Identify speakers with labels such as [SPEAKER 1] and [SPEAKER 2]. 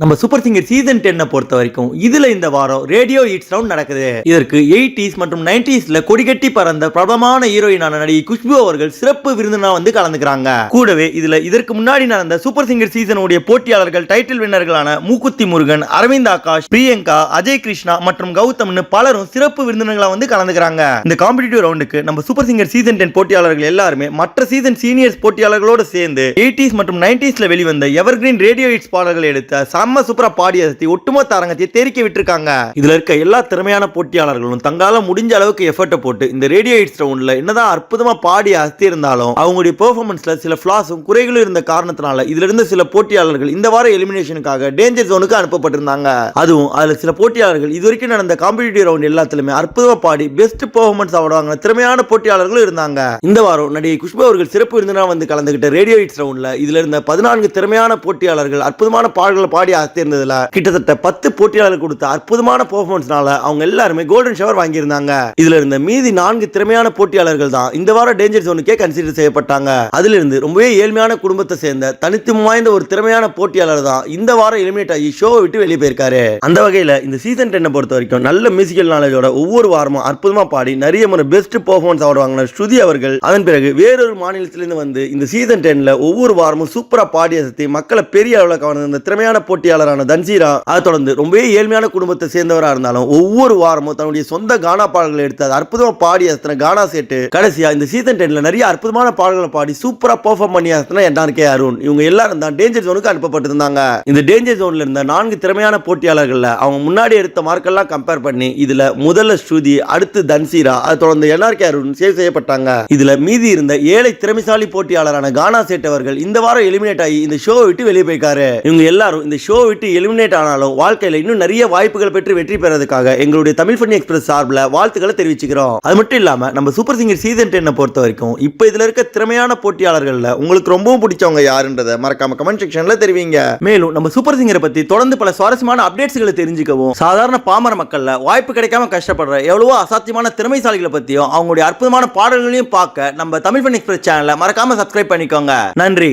[SPEAKER 1] நம்ம super singer season டென்னை பொறுத்த வரைக்கும் இதுல இந்த வாரம் ரேடியோ ஹிட்ஸ் ரவுண்ட் நடக்குது. இதற்கு எயிட்டிஸ் மற்றும் நைன்டிஸ்ல கொடிகட்டி பறந்த பிரபலமான ஹீரோயினான நடிகை குஷ்பு அவர்கள் சிறப்பு விருந்தினா வந்து கலந்துக்கிறாங்க. கூடவே இதுல இதற்கு முன்னாடி நடந்த சூப்பர் சிங்கர் சீசனுடைய போட்டியாளர்கள் டைட்டில் வின்னர்களான மூக்குத்தி முருகன் அரவிந்த் ஆகாஷ் பிரியங்கா அஜய் கிருஷ்ணா மற்றும் கௌதம்னு பலரும் சிறப்பு விருந்தினர்களா வந்து கலந்துக்கிறாங்க. இந்த காம்படிட்டிவ் ரவுண்டுக்கு நம்ம சூப்பர் சிங்கர் சீசன் டென் போட்டியாளர்கள் எல்லாருமே மற்ற சீசன் சீனியர்ஸ் போட்டியாளர்களோடு சேர்ந்து எயிட்டிஸ் மற்றும் நைன்டிஸ்ல வெளிவந்த எவர்கிரீன் ரேடியோ ஹிட்ஸ் பாடல்களை எடுத்த செம்ம சூப்பரா பாடிய ஒட்டுமொத்த அரங்கத்தை தெரிக்க விட்டுருக்காங்க. இதுல இருக்க எல்லா திறமையான போட்டியாளர்களும் தங்களால முடிஞ்ச அளவுக்கு எஃபர்ட்டை போட்டு இந்த ரேடியோ ஹிட்ஸ் ரவுண்ட்ல என்னதான் அற்புதமா பாடி அசத்தி இருந்தாலும் அவங்களுடைய பெர்ஃபார்மன்ஸ்ல சில ஃபிளாஸும் குறைகளும் இருந்த காரணத்தினால இதுல இருந்த சில போட்டியாளர்கள் இந்த வார எலிமினேஷனுக்காக டேஞ்சர் ஜோனுக்கு அனுப்பப்பட்டிருந்தாங்க. அதுவும் அதுல சில போட்டியாளர்கள் இது வரைக்கும் நடந்த காம்படிட்டிவ் ரவுண்ட் எல்லாத்துலயுமே அற்புதமா பாடி பெஸ்ட் பெர்ஃபார்மன்ஸ் ஆடுவாங்க திறமையான போட்டியாளர்களும் இருந்தாங்க. இந்த வாரம் நடிகை குஷ்பு அவர்கள் சிறப்பு விருந்தினா வந்து கலந்துகிட்ட ரேடியோ ஹிட்ஸ் ரவுண்ட்ல இதுல இருந்த பதினான்கு திறமையான போட்டியாளர்கள் அற்புதமான பாடல்களை பாடி அசத்திருந்ததுல கிட்டத்தட்ட பத்து போட்டியாளர்கள் கொடுத்த அற்புதமான பெர்ஃபார்மன்ஸ்னால அவங்க எல்லாருமே கோல்டன் ஷவர் வாங்கியிருந்தாங்க. இதுல இருந்த மீதி நான்கு திறமையான போட்டியாளர்கள் தான் இந்த வாரம் டேஞ்சர் ஜோனுக்கே கன்சிடர் செய்யப்பட்டாங்க. அதுல இருந்து ரொம்பவே ஏழ்மையான குடும்பத்தை சேர்ந்த தனித்து வாய்ந்த ஒரு திறமையான போட்டியாளர் தான் இந்த வாரம் எலிமினேட் ஆகி ஷோவை விட்டு வெளியே போயிருக்காரு. அந்த வகையில இந்த சீசன் டென்னை பொறுத்த வரைக்கும் நல்ல மியூசிக்கல் நாலேஜோட ஒவ்வொரு வாரமும் அற்புதமா பாடி நிறைய முறை பெஸ்ட் பெர்ஃபார்மன்ஸ் அவார்டு வாங்கின ஸ்ருதி அவர்கள் அதன் பிறகு வேறொரு மாநிலத்திலிருந்து வந்து இந்த சீசன் டென்ல ஒவ்வொரு வாரமும் சூப்பரா பாடி அசத்தி மக்களை பெரிய அளவில் கவர்ந்த இந்த திறமையான போட்டியாளரான தன்சீரா அதை தொடர்ந்து ரொம்பவே ஏழ்மையான குடும்பத்தை சேர்ந்தவராக இருந்தாலும் ஒவ்வொரு வாரமும் தன்னுடைய சொந்த கானா பாடல்களை எடுத்து அது அற்புதமாக பாடி அசத்தின கானா சேட்டு கடைசியா இந்த சீசன் டென்ல நிறைய அற்புதமான பாடல்களை பாடி சூப்பராக பெர்ஃபார்ம் பண்ணி அசத்தின என்ஆர் கே அருண். இவங்க எல்லாரும் தான் டேஞ்சர் ஜோனுக்கு அனுப்பப்பட்டிருந்தாங்க. இந்த டேஞ்சர் ஜோன்ல இருந்த நான்கு திறமையான போட்டியாளர்கள் அவங்க முன்னாடி எடுத்த மார்க்கெல்லாம் கம்பேர் பண்ணி இதுல முதல்ல ஸ்ருதி அடுத்து தன்சீரா அதை தொடர்ந்து என்ஆர்கே அருண் சேவ் செய்யப்பட்டாங்க. இதுல மீதி இருந்த ஏழை திறமைசாலி போட்டியாளரான கானா சேட் அவர்கள் இந்த வாரம் எலிமினேட் ஆகி இந்த ஷோ விட்டு வெளியே போயிருக்காரு. இவங்க எல்லாரும் இந்த ஷோ விட்டு எலிமினேட் ஆனாலும் வாழ்க்கையில் இன்னும் நிறைய வாய்ப்புகள் பெற்று வெற்றி பெறதுக்காக எங்களுடைய தமிழ் ஃபன்னி எக்ஸ்பிரஸ் சார்பில் வாழ்த்துக்களை தெரிவிச்சுக்கிறோம். அது மட்டும் இல்லாமல் நம்ம சூப்பர் சிங்கர் சீசன் டென்னை பொறுத்த வரைக்கும் இப்போ இதில் இருக்க திறமையான போட்டியாளர்களில் உங்களுக்கு ரொம்பவும் பிடிச்சவங்க யாருன்றதை மறக்காம கமெண்ட் செக்ஷனில் தெரிவிங்க. மேலும் நம்ம சூப்பர் சிங்கரை பற்றி தொடர்ந்து பல சுவாரஸ்யமான அப்டேட்ஸ்களை தெரிஞ்சுக்கவும் சாதாரண பாமர மக்களில் வாய்ப்பு கிடைக்காம கஷ்டப்படுற எவ்வளவோ அசாத்தியமான திறமைசாலிகளை பற்றியும் அவங்களுடைய அற்புதமான பாடல்களையும் பார்க்க நம்ம தமிழ் ஃபன் எக்ஸ்பிரஸ் சேனலை மறக்காம சப்ஸ்கிரைப் பண்ணிக்கோங்க. நன்றி.